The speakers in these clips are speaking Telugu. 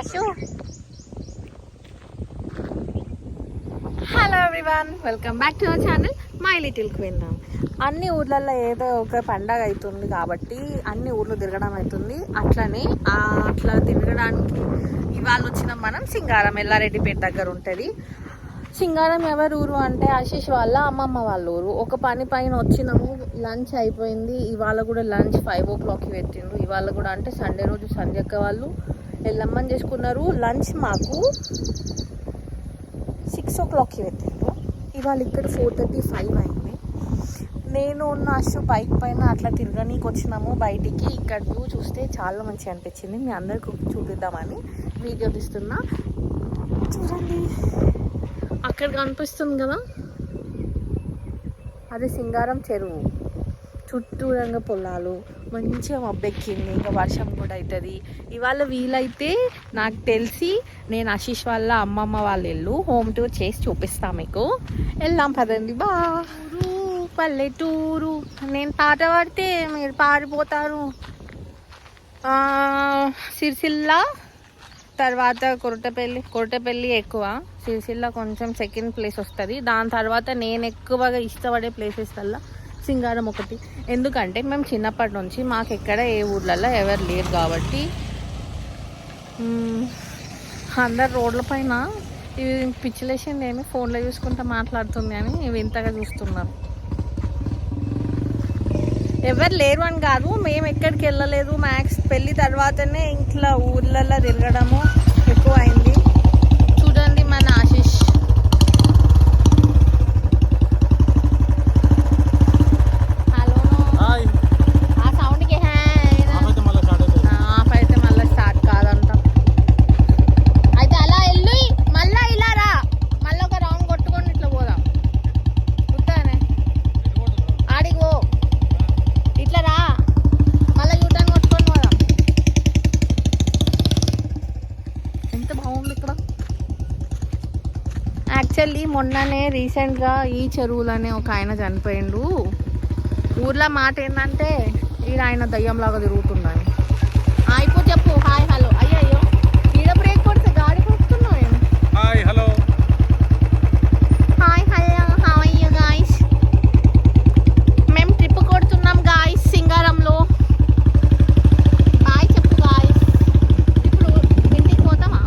Ashu hello everyone welcome back to our channel my little queen అన్ని ఊర్లలో ఏదో ఒక పండగ అవుతుంది కాబట్టి అన్ని ఊర్లు తిరగడం అవుతుంది. అట్లనే అట్లా తిరగడానికి ఇవాళ వచ్చిన మనం సింగారం ఎల్లారెడ్డిపేట దగ్గర ఉంటుంది. సింగారం ఎవరు ఊరు అంటే ఆశీష్ వాళ్ళ అమ్మమ్మ వాళ్ళ ఊరు. ఒక పని పైన వచ్చినాము లంచ్ అయిపోయింది. ఇవాళ కూడా లంచ్ ఫైవ్ ఓ క్లాక్కి పెట్టిండ్రు. ఇవాళ కూడా అంటే సండే రోజు సంధ్యక్క వాళ్ళు. వెళ్ళమ్మని చేసుకున్నారు. లంచ్ మాకు సిక్స్ ఓ క్లాక్కి పెట్టారు ఇవాళ ఇక్కడ ఫోర్ థర్టీ ఫైవ్ అయింది. నేను ఉన్న అశు బైక్ పైన అట్లా తిరగనీకి వచ్చినాము. బయటికి ఇక్కడ వ్యూ చూస్తే చాలా మంచిగా అనిపించింది. మీ అందరికి చూపిద్దామని వీడియో తీస్తున్నా. చూడండి. అక్కడ కనిపిస్తుంది కదా? అది సింగారం చెరువు. చుట్టూరంగా పొలాలు మంచిగా మబ్బెక్కింది ఇంకా వర్షం కూడా అవుతుంది. ఇవాళ వీలైతే నాకు తెలిసి నేను ఆశీష్ వాళ్ళ అమ్మమ్మ వాళ్ళు వెళ్ళు హోమ్ టూర్ చేసి చూపిస్తాను మీకు. వెళ్దాం పదండి బా. పల్లెటూరు. నేను పాట పాడితే మీరు పాడిపోతారు సిరిసిల్ల తర్వాత కొరటపల్లి. కొరటపల్లి ఎక్కువ. సిరిసిల్ల కొంచెం సెకండ్ ప్లేస్ వస్తుంది. దాని తర్వాత నేను ఎక్కువగా ఇష్టపడే ప్లేసెస్ కల్లా సింగారం ఒకటి. ఎందుకంటే మేము చిన్నప్పటి నుంచి మాకు ఎక్కడ ఏ ఊర్లలో ఎవరు లేరు కాబట్టి అందరు రోడ్ల పైన ఇవి పిచ్చిలేసింది ఏమి ఫోన్లో చూసుకుంటా మాట్లాడుతుంది అని వింతగా చూస్తున్నారు. ఎవరు లేరు అని కాదు మేము ఎక్కడికి వెళ్ళలేదు మ్యాక్స్ పెళ్ళి తర్వాతనే ఇంట్లో ఊర్లలో తిరగడము ఎక్కువ అయింది చూడండి మన ఆశీష్ హలో హాయ్ ఆ సౌండ్కి హ్యాయ్ ఆపైతే మళ్ళీ స్టార్ట్ అవుతుంది ఆఫ్ అయితే మళ్ళీ స్టార్ట్ కాదంట అయితే అలా వెళ్ళు మళ్ళా ఇలా రా మళ్ళీ ఒక రౌండ్ కొట్టుకొని ఇట్లా పోదాం గుర్తానే ఆడికి పో ఇట్లా రా మళ్ళీ యూటర్న్ కొట్టుకొని పోదాం ఎంత బాగుంది ఇక్కడ యాక్చువల్లీ మొన్ననే రీసెంట్గా ఈ చెరువులోనే ఒక ఆయన చనిపోయిండు. ఊర్లో మాట ఏంటంటే ఈడ ఆయన దయ్యంలాగా తిరుగుతుందని ఆ, ఇప్పుడు చెప్పు హాయ్ హలో అయ్యయ్యో ఈడ బ్రేక్ కొడితే గాడి కొడుతున్నావు ఏం hi hello hi hello how are you guys మేము ట్రిప్ కొడుతున్నాం గాయ్స్ సింగారంలో హాయ్ చెప్పు గాయ్స్ ఇప్పుడు ఇంటికి పోతామా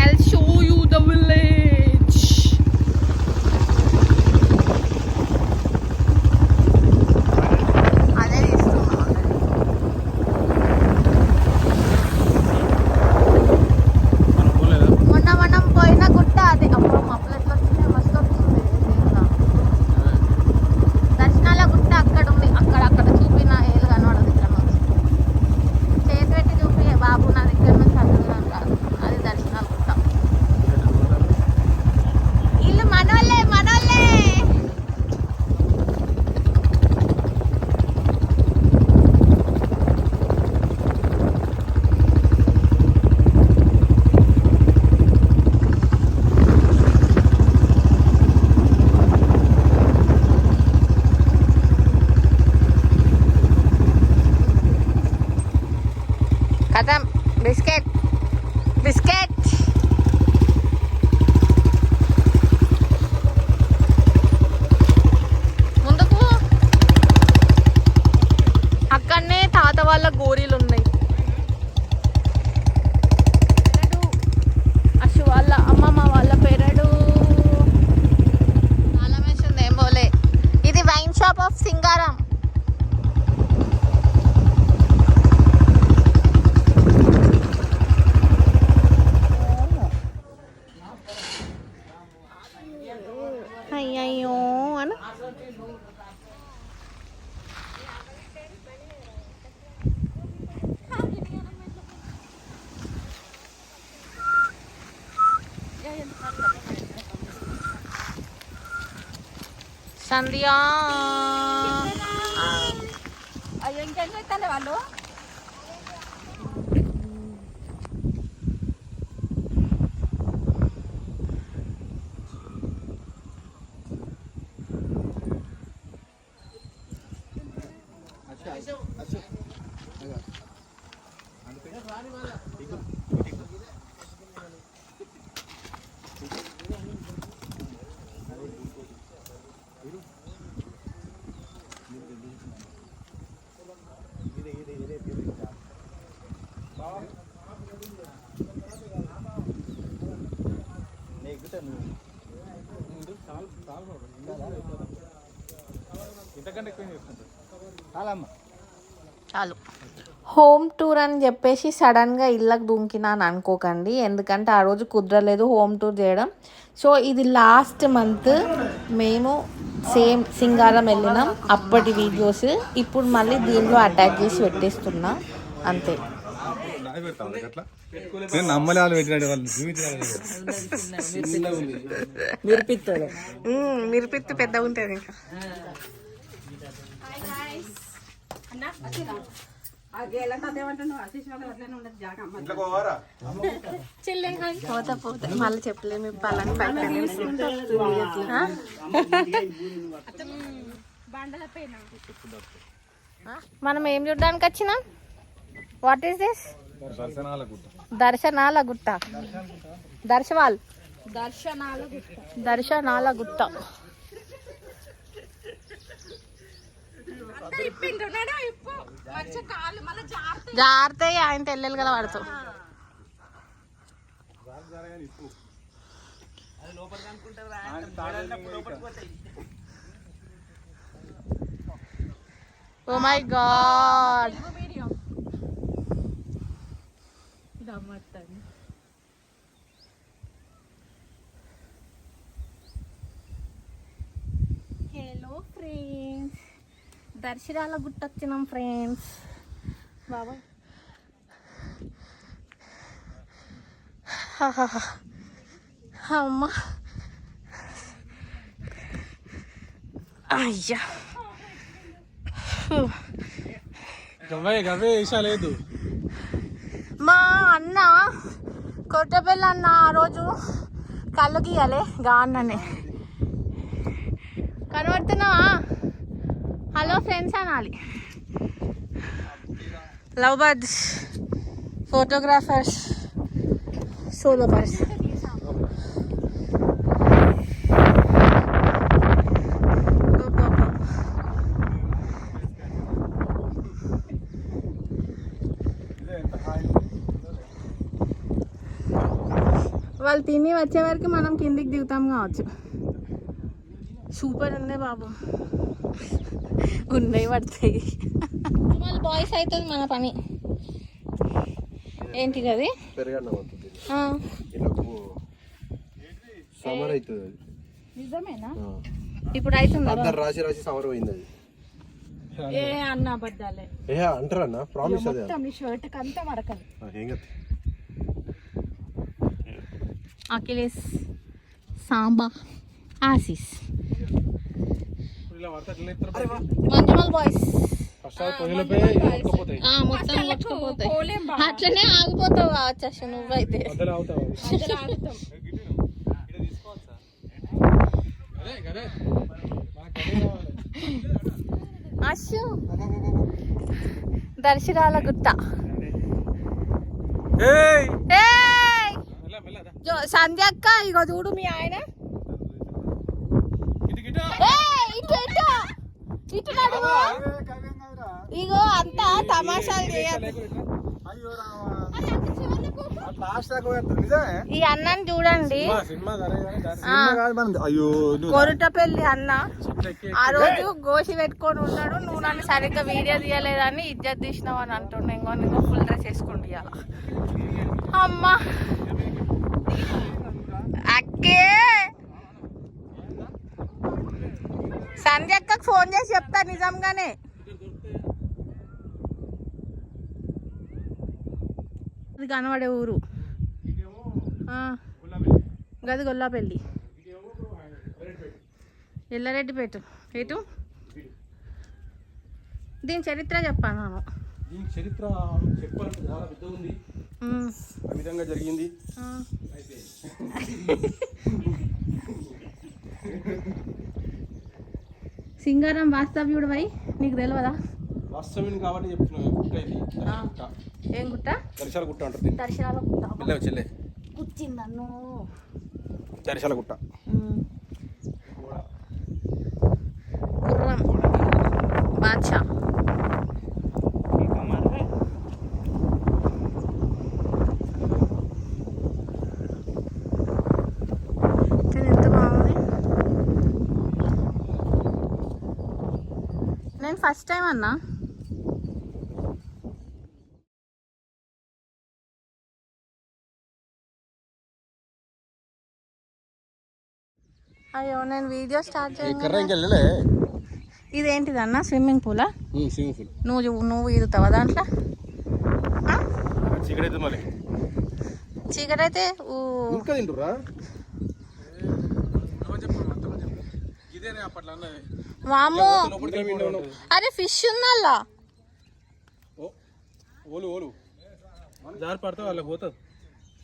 I'll show you the village. అదే తీస్తున్నాం మనం పోలేదా మొన్న మనం పోయిన గుట్ట అదే అప్పుడు మబ్బులు ఎట్లా వచ్చినాయి మస్తు వస్తుంది ఇంకా. దర్శనాల గుట్ట అక్కడ ఉంది అక్కడ అక్కడ చూపిన ఏళ్ళు కనబడదు ఇక్కడ నుంచి చేతి పెట్టి చూపి బాబు నా దగ్గర నుంచి అర్థం కాదు అది దర్శనాల గుట్ట ఇల్లు మనోళ్ళే మనోళ్ళే కథం బిస్కెట్ బిస్కెట్ ముందుకు అక్కడనే తాత వాళ్ళ గోరీలు சந்தியா చాలు. హోమ్ టూర్ అని చెప్పేసి సడన్గా ఇళ్ళకి దుంకినా అని అనుకోకండి. ఎందుకంటే ఆ రోజు కుదరలేదు హోమ్ టూర్ చేయడం. సో ఇది లాస్ట్ మంత్ మేము సేమ్ సింగారం వెళ్ళినాం. అప్పటి వీడియోస్. ఇప్పుడు మళ్ళీ దీనిలో అటాచ్ చేసి పెట్టేస్తున్నా. అంతే. నేను నమ్మలే వాళ్ళు పెట్టినాడు వాళ్ళు మిరిపిత్తు పెద్దగా ఉంటుంది ఇంకా. పోతా పోతా. మళ్ళీ చెప్పలేము ఇప్పాలని? మనం ఏం చూడడానికి వచ్చినాం? వాట్ ఈస్ దిస్ దర్శనాల గుట్ట. దర్శనాల గుట్ట. దర్శవాల్. దర్శనాల గుట్ట. దర్శనాల గుట్ట జాగ్రత్త ఆయన తెల్లలు కదా పడతావు oh my god hello friends. దర్శనాల గుట్ట వచ్చినాం ఫ్రెండ్స్ బాబాయ్ అమ్మ. అయ్యా. గవే గవే లేదు. మా అన్న కొట్టపల్లి అన్న ఆ రోజు కళ్ళు గీయాలి గా అన్ననే కనబడుతున్నావా? హలో ఫ్రెండ్స్ అనాలి. Love birds photographers solo birds వాళ్ళు తిని వచ్చే వరకు మనం కిందికి దిగుతాం కావచ్చు. సూపర్ ఉంది బాబు. ఉన్నాయి పడతాయి. వాళ్ళు బాయ్స్ అవుతుంది మన పని. ఏంటిది అది సమర్ అవుతుంది. నిజమేనా. ఇప్పుడు అవుతుందా? అందరు రాసి రాసి సమర్ పోయింది అది. ఏ అన్న అబద్ధాలే. ఏ అంటారా అన్న ప్రామిస్ అదే మొత్తం షర్ట్ అంతా మరకలు. ఏం కదా అఖిలేష్ సాంబా ఆసిస్ ఇలా పడితే అట్లా ఎత్తారు మంజుమల్ బాయ్స్. మొత్తం కొట్టుకుపోతాయి అట్లనే ఆగిపోతావు కావచ్చు నువ్వైతే. అశు దర్శనాల గుట్ట ఏయ్! ఏయ్! మెల్ల మెల్లదా జో- సంధ్య అక్క ఇగో చూడు మీ ఆయన ఇటు గిట ఏయ్, ఇటు ఇటు ఇటు నడువు ఇగో అంతా తమాషాలు ఈ అన్నని చూడండి. కొరుటపల్లి అన్న. ఆ రోజు గోసి పెట్టుకొని ఉన్నాడు. నువ్వు నన్ను సరిగ్గా వీడియో తీయలేదని ఇజ్జత్ తీసినావు అని అంటుండే. ఇంకో నీకు ఫుల్ డ్రెస్ ఇవాళ అమ్మా. అక్కే! సంధ్య అక్కకు ఫోన్ చేసి చెప్తా నిజంగానే. ఇది కనబడే ఊరు. గది గొల్లాపల్లి. ఎల్లారెడ్డిపేట. ఎటు? దీని చరిత్ర చెప్పాను నేను? దీని చరిత్ర చెప్పాలంటే చాలా పెద్ద ఉంది. ఆ విధంగా జరిగింది. ఆ. సింగారం వాస్తవ్యుడు వై నీకు తెలియదా వాస్తవం కాబట్టి చెప్తున్నాను గుట్ట ఇది. ఏం గుట్ట? దర్శాల గుట్ట అంటారు. దర్శనాల గుట్ట. దర్శాల గుట్ట గుర్రం బాద్షా కానీ ఎంత బాగుంది నేను ఫస్ట్ టైం అన్నా. అయ్యో నేను వీడియో స్టార్ట్ చేయాలి ఇదేంటిది అన్న? స్విమ్మింగ్ పూలా? Swimming pool. నువ్వు నువ్వు ఈదుతావా దాంట్లో? ఆ? చీకటి మళ్ళీ చీకటి అయితే ఊ- ఇంకా తింటురా ఇదేనే అప్పట్లో అన్నది. లోపలికి అరే ఫిష్ ఉందల్లా? ఓలు ఓలు. జారి పడితే వాళ్ళకి పోతుంది.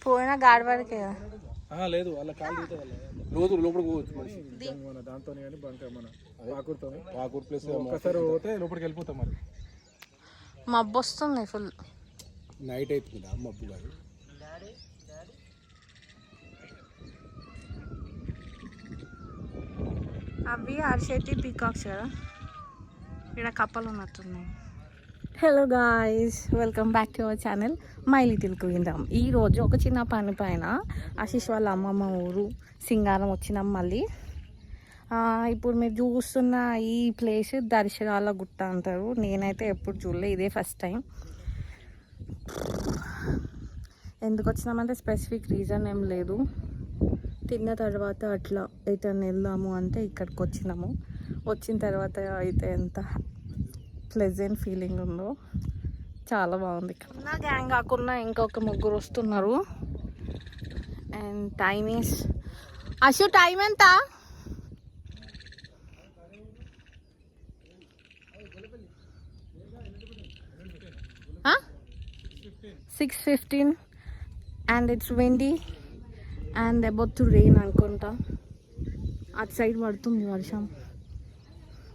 పోయిన గాడిపడికే ఆహా లేదు వాళ్ళ కాలు లోతు లోపలికి పోవచ్చు మనిషి. మన దాంతో కానీ బంక మన పాకూరుతో పాకూరు ప్లేస్ ఒక్కసారి పోతే లోపలికి వెళ్ళిపోతాం మరి. మబ్బు వస్తుంది ఫుల్. నైట్ అవుతుంది మబ్బు కాదు అవి అరిచేతి పీకాక్స్ కదా. ఇక్కడ కప్పలు ఉన్నట్టున్నాయి. Hello guys welcome back to our channel my little విందాం ఈరోజు ఒక చిన్న పని పైన ఆశీష్ వాళ్ళ అమ్మమ్మ ఊరు సింగారం వచ్చినాం మళ్ళీ. ఇప్పుడు మీరు చూస్తున్న ఈ ప్లేస్ దర్శనాల గుట్ట అంటారు. నేనైతే ఎప్పుడు చూడలే ఇదే ఫస్ట్ టైం ఎందుకు వచ్చినామంటే స్పెసిఫిక్ రీజన్ ఏం లేదు. తిన్న తర్వాత అట్లా ఎటన్నా వెళ్దాము అంటే ఇక్కడికి వచ్చినాము. వచ్చిన తర్వాత అయితే ఎంత ప్లెజెంట్ ఫీలింగ్ ఉందో చాలా బాగుంది ఇక్కడ. నా గ్యాంగ్ కాకుండా ఇంకొక ముగ్గురు వస్తున్నారు. And time is Ashu time ఎంత? Six fifteen and it's windy and about to rain అనుకుంటా. అటు సైడ్ పడుతుంది వర్షం.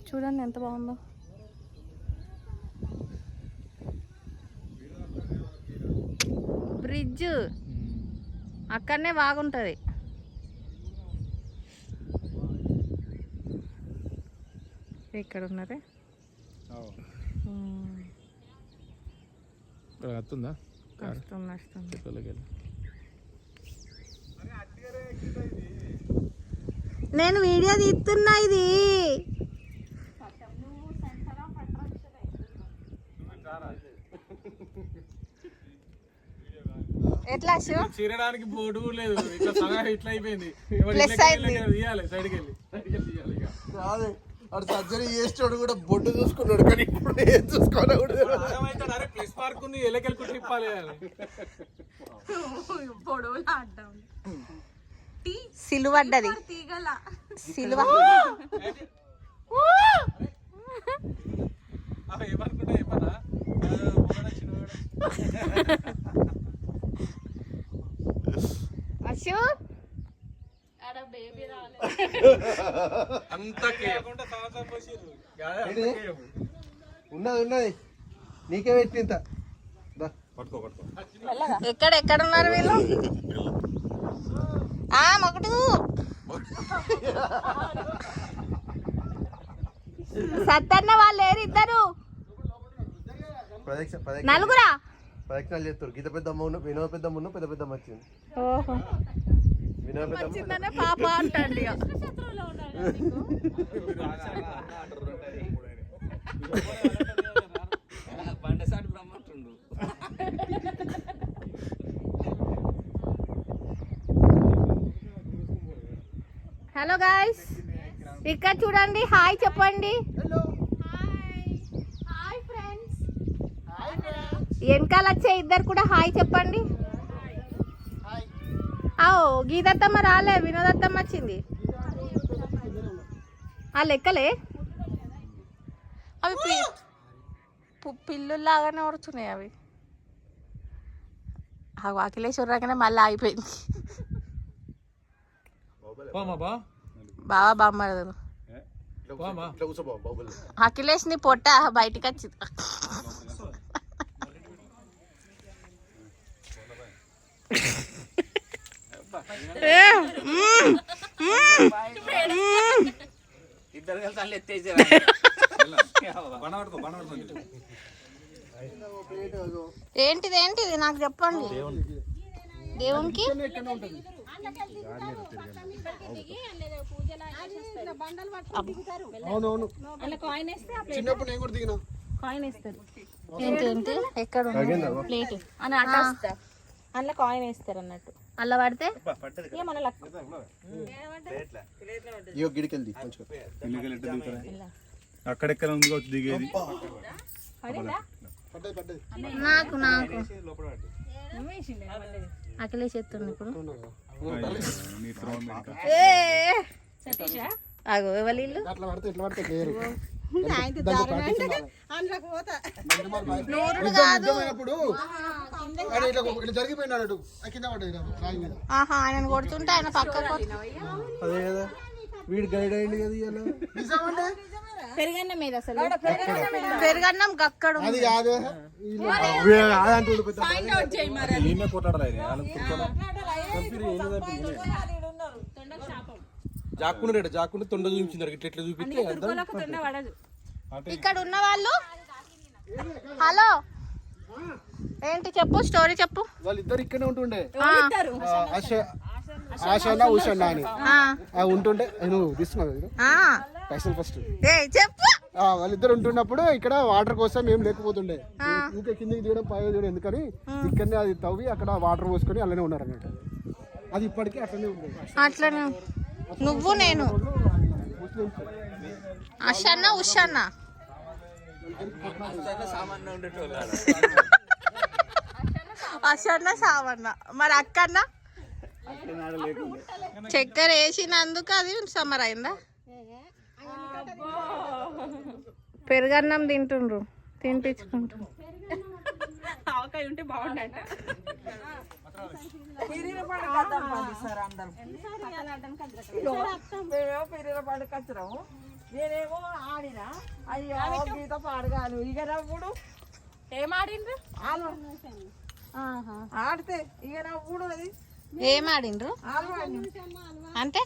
చూడండి ఎంత బాగుందో. బ్రిడ్జ్ అక్కడనే బాగుంటుంది. ఇక్కడ ఉన్నారే. వస్తుందా వస్తుంది నేను వీడియో తీస్తున్నా ఇది. ఎట్లా చీరడానికి బోర్డు లేదు. ఇట్లా సగం ఇట్లా అయిపోయింది. తీయాలి సైడ్కి వెళ్ళి. వాడు సర్జరీ చేసేటోడు కూడా బొడ్డు చూసుకున్నాడు కానీ ఇప్పుడు ఏం చూసుకోవాలో కూడా ప్లస్ మార్క్ ఉంది ఎలకెళ్ళి తిప్పాలి అని పొడవులు ఆడ్డాం టీ సిలువడ్డది తీగల. సిలువ? అశు. ఉన్నది ఉన్నది. నీకే పెట్టింత పట్టుకో పట్టుకో. ఎక్కడ ఎక్కడ ఉన్నారు వీళ్ళు ఆ మొగడు సత్తన్న వాళ్ళు లేరు ఇద్దరు? నలుగురా? ప్రదక్షిణాలు చేస్తారు. గీత పెద్దమ్మ ఉన్న వినోద ఉన్న పెద్ద పెద్దమ్మ వచ్చింది. ఓహో. పాప అంటాడు. హలో గాయ్స్ ఇక్కడ చూడండి. హాయ్ చెప్పండి హాయ్ ఫ్రెండ్స్ వెనకాల వచ్చే ఇద్దరు కూడా హాయ్ చెప్పండి. ఓ గీతత్తమ్మ రాలే వినోదత్తమ్మ వచ్చింది. ఆ లెక్కలే? అవి పిల్లుల్లాగానే ఓడుతున్నాయి అవి. ఆ అఖిలేశ్వర రాగానే మళ్ళీ ఆగిపోయింది. బాబు బాబులు అఖిలేష్ని పొట్ట బయటికి వచ్చింది ఏ, మ్మ్, మ్మ్, మ్మ్. ఇద్దరు కలిసి అల్లు ఏంటిది ఏంటిది? నాకు చెప్పండి. దేవునికి? అవునవును. అలా కాయిన్ వేస్తే ఆ చిన్నప్పుడు నేను కూడా దిగినా. కాయిన్ వేస్తారు ఏంటి ఏంటి? ఎక్కడ ఉంది? ప్లేట్. అని అట్ట వస్తా అందులో కాయిన్ వేస్తారు అన్నట్టు. అలా పడితే? లక్. ఇయో గిడికెళ్ళి అక్కడెక్కడ ఉంది వచ్చి దిగేది. పడ్డది పడ్డది. నాకు నాకు. అఖిలేష్ ఎత్తుండు ఇప్పుడు. ఎవరి ఇల్లు అట్లా పడితే ఇట్లా పడితే లేరు నూరుడు కాదు అయినప్పుడు వాడు ఇట్లా ఇట్లా జరిగిపోయినాడు అటు. ఆ కింద పడ్డది నాకు రాయి మీద ఆహా ఆయన కొడుతుంటే ఆయన పక్కకు అదే కదా వీడు గైడ్ అయ్యింది కదా ఇవాళ నిజమంటే పెరుగన్న మీద అసలు పెరుగన్నం గక్కడు అది కాదు అదంటూ పెద్ద జాక్కున్నాడు జాక్కుంటే తొండ చూపించింది ఇట్లా ఇట్లా చూపిస్తే ఇక్కడ ఉన్న వాళ్ళు హలో? ఏంటి చెప్పు స్టోరీ చెప్పు. వాళ్ళిద్దరు ఇక్కడే ఉంటుండే. ఆశనా ఉషన్నా అని. ఆ, ఆ, ఉంటుండే. నువ్వు తీసుకున్నావు. పైసలు ఫస్ట్ చెప్పు. ఆ, వాళ్ళిద్దరు ఉంటున్నప్పుడు ఇక్కడ వాటర్ కోసం ఏం లేకపోతుండే. ఇంకా కిందికి దిగడం పై దిగడం ఎందుకని? ఇక్కడనే అది తవ్వి అక్కడ వాటర్ పోసుకొని అలానే ఉన్నారు అన్నట్టు అది ఇప్పటికీ అట్లనే ఉంది. అట్లనే నువ్వు నేను. అషన్న ఉషన్న. అషన్న సావన్న మరి అక్కన్న? చక్కెర వేసినందుకు అది సమ్మర్ అయిందా? పెరుగన్నం తింటుండ్రు తినిపించుకుంటారు ఆవకాయ ఉంటే బాగుండట మేమేమో పిల్లల పండుగ వచ్చినాము. నేనేమో ఆడినా. అయ్యో గీత పాడగాను. ఇక నవ్వుడు. ఏం ఆడిండ్రు? ఆడితే ఇక నవ్వుడు అది. ఏం ఆడిండ్రు. అంటే.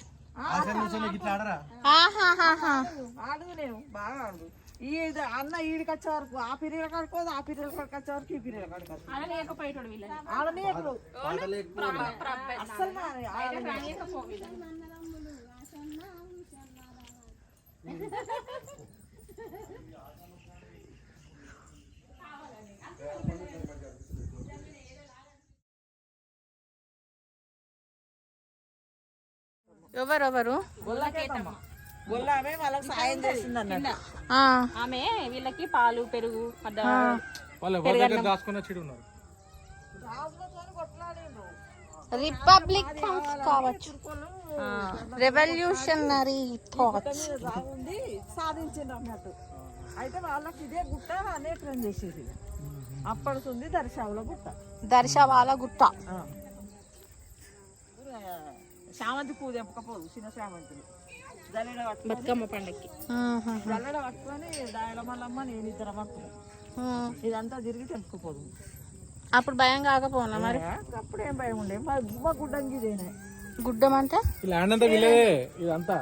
ఆడు నేను బాగా ఆడు. ఈ ఇది అన్న ఈడికి వచ్చే వరకు ఆ పీరియడ్ కడుకోదు ఆ పీరియడ్ కడుకు వచ్చే వరకు ఈ అలా లేకపోయేటోడు వీళ్ళని. ఆడనే. గొల్లామే వాళ్ళకి సాయం చేసింది అన్నట్టు. ఆమె వీళ్ళకి పాలు పెరుగు రిపబ్లిక్ థాట్స్ కావచ్చు. రెవల్యూషనరీ థాట్స్ ఉంది సాధించిండ్రు అన్నట్టు. అయితే వాళ్ళకి ఇదే గుట్ట అనేకరం చేసేది. అప్పడుతుంది దర్శావుల గుట్ట. దర్శవాల గుట్ట. శామంతి పూజ ఎంపకపోదు చిన్న శామంతులు బతుకమ్మ పండక్కి. జల్లెడ పట్టుకొని దాయల మల్లమ్మ నేను ఇద్దరం. ఇదంతా తిరిగి తెంపుకుపోదు అప్పుడు భయం కాకపోనా మరి? అప్పుడు ఏం భయం ఉండే మా మా గుడ్డంగి ఇదేనే. గుడ్డం అంటే? ల్యాండ్ అంతా వీళ్ళే ఇదంతా.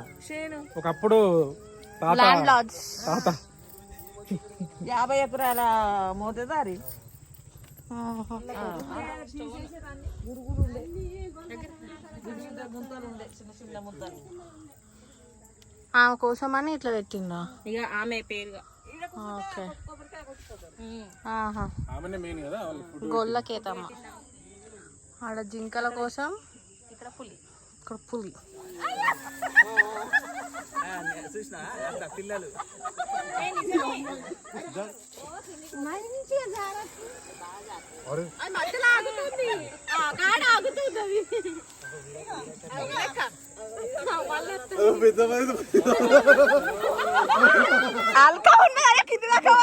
ఒకప్పుడు ల్యాండ్ లార్డ్స్ తాత. యాభై ఎకరాల మోతదారి. గురుగులు ఉండే. ముంతలు ఉండే. చిన్న చిన్న ముంతలు ఆమె కోసమని ఇట్లా పెట్టిందా? ఇక ఆమె పేరుగా. ఓకే. ఆహా. ఆమెనే మెయిన్ కదా వాళ్ళు ఫుడ్ గొల్లకేతమ్మ. ఆడ జింకల కోసం ఇక్కడ పులి. ఇక్కడ పులి. పిల్లలు మధ్యలో అల్కా కింది దాకా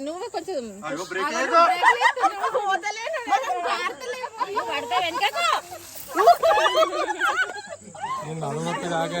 నువ్వు- కొంచెం నేను అనుమతి దాకా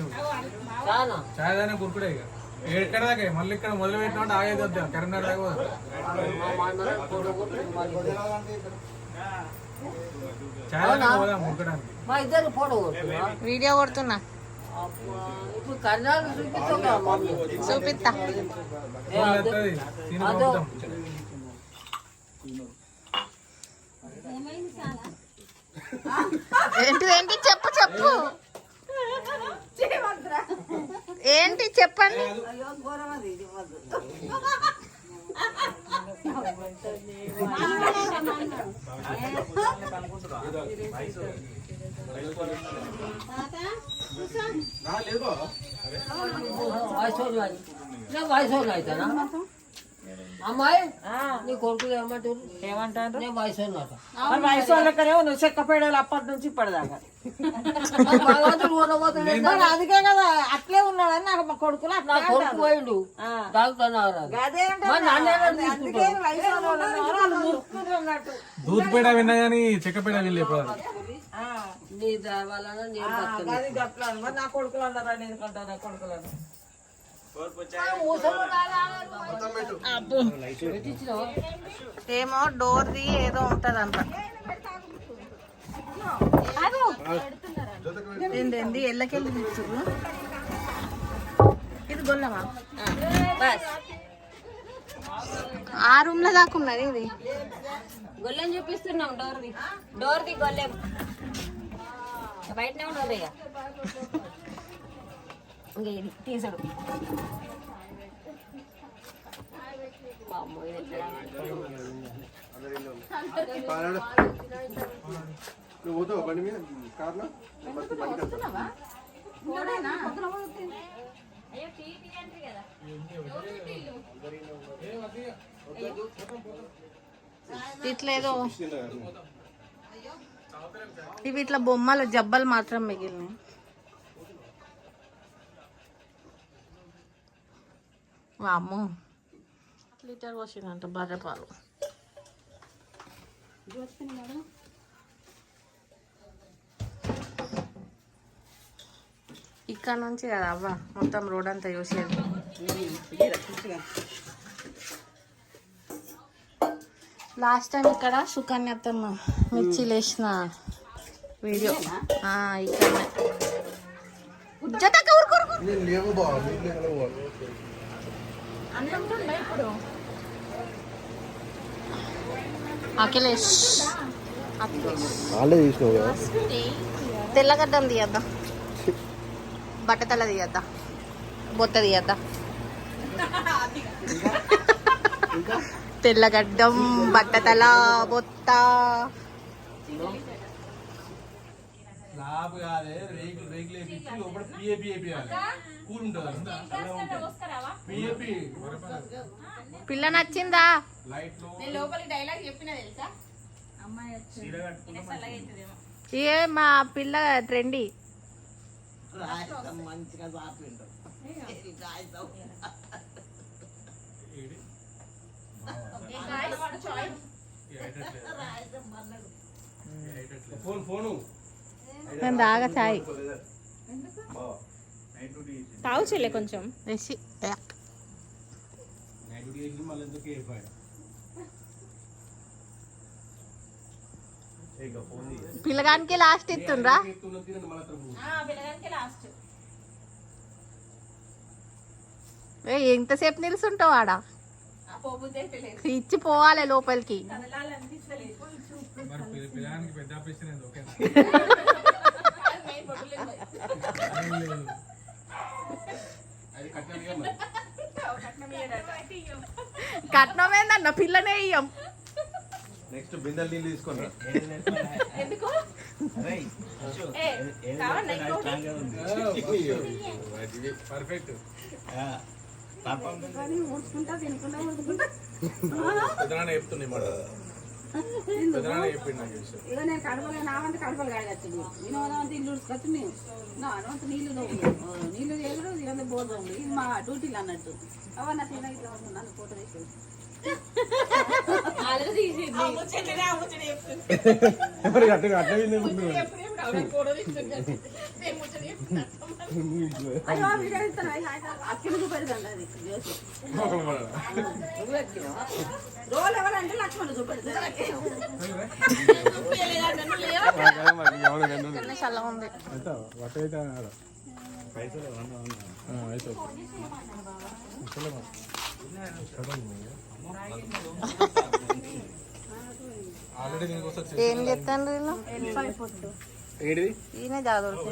ఉంది. చాలా చాయ్ దానే కురుకుడే ఇక. ఎక్కడ దాకా? మళ్ళీ ఇక్కడ మొదలు పెట్టినట్టు ఆగేది వద్దా కరీంనగర్ దాకా చాయ్ దాకా పోదాం ఉరకడానికి వీడియో కొడుతున్నా. ఇప్పుడు కర్ణాలు చూపిస్తావు కదా మమ్మీ చూపిస్తా ఫోన్ ఎత్తది, తిని పంపుతాం. ఏంటి ఏంటి చెప్పు చెప్పు ఏంటి చెప్పండి అయ్యో ఘోరం అది ఇది వద్దు. వయసు నేను వయసు అవుతానా అమ్మాయి నీ కొడుకులు ఏమంటారు ఏమంటారు నేను వయసు ఉన్నట మరి వయసు వాళ్ళకనే నువ్వు చెక్క పేడలు అప్పటి నుంచి ఇప్పటిదాకా భగవంతుడు ఊరబోతాడు మరి అందుకే కదా అట్లే ఉన్నాడని నాకు మా కొడుకులు నా అట్లే కొడుకు. పోయిండు ఆ. తాగుతున్నారు అదే అంటారు. మరి నన్ను ఎవరు అందుకే తీసుకుంటారు? వయసు వాళ్ళు ఉన్నారు, వాళ్ళు మురుక్కుతున్నారు అన్నట్టు. దూద్ పేడ విన్నా కానీ చెక్కపేడ వెళ్ళి ఎప్పుడు ఆ, నీ దయ వలన నేను ఆ, బతుకున్నా. అది చెప్పలేదు మరి నా కొడుకులు అన్నారు ఎందుకంటారు? నా పెట్టించినావా? ఏమో డోర్ది ఏదో ఉంటదంట. ఏంది ఏంది? ఎల్లకెళ్ళి తీస్తురు ఇది గొల్లమా? ఆ రూమ్లో దాకా ఉన్నది ఇది. గొల్లెం చూపిస్తున్నాం డోర్ది. డోర్ది గొల్లెం. బయటనే ఉండదు ఇక ఇంకా ఇది తీసాడు. వామ్మో, ఇది ఎట్లా? నువ్వు పోతావు బండి మీద? కార్లో? ఇట్లేదో. ఇవి ఇట్లా బొమ్మలు జబ్బలు మాత్రం మిగిలినాయి. వామ్మో. లీటర్ పోసిందంట బర్రె పాలు. ఇక్కడ నుంచి కదా అవ్వ మొత్తం రోడ్ అంతా చూసేది. లాస్ట్ టైం ఇక్కడ సుకన్యతమ్మ మిర్చి లేచిన వీడియో. లేవు అఖిలేష్. తెల్లగడ్డం తీయద్దా? బట్టతల తీయద్దా? బొత్త తీయద్దా? తెల్లగడ్డం బట్టతల బొత్త. స్లాబ్ కాదే రేకులు రేకులు వేపించి లోపల పిఏపి వేపియాలి కూల్ ఉంటుంది పిఏపి పిల్ల నచ్చిందా? ఏ మా పిల్ల ట్రెండీ. మంచిగా ఫోన్ ఫోను. నేను దాగా చాయ్. తాగు చెల్లె కొంచెం. వేసి పిల్లగానికి లాస్ట్ ఇస్తుండ్రా ఎంతసేపు నిలుసుంటావు ఆడ? ఇచ్చి పోవాలి లోపలికి. కట్నం ఏందన్న? పిల్లనే ఇయ్యం. నెక్స్ట్ బిందెలు నీళ్ళు తీసుకొని ఎందుకు? పర్ఫెక్ట్ నేను కడపలు నా వంత కడపలు కాడగచ్చింది వినోదం అంతా ఇల్లు ఉడుచుకొచ్చి మేము నా అంత నీళ్ళు నీళ్ళు ఎగురు ఇదంతా బోర్ తోములు ఇది మా డ్యూటీలు అన్నట్టు. అవన్నీ తిన ఇట్లా ఉంటుంది నన్ను ఫోటో తీసి ఎవరికి అట్లా అట్లా విందే ముందు అయ్యో వీడియో ఇస్తాను అక్కడ చూపెడతాను అది జ్యోతి రోల్ ఎవరంటే లక్ష్మణ్ చూపెడతాను చల్లగా ఉంది అయితే ఆల్రెడీ దీనికి వస్తే ఏం చెప్తాను వీళ్ళు ఏంటిది ఈయన జాగ్రత్త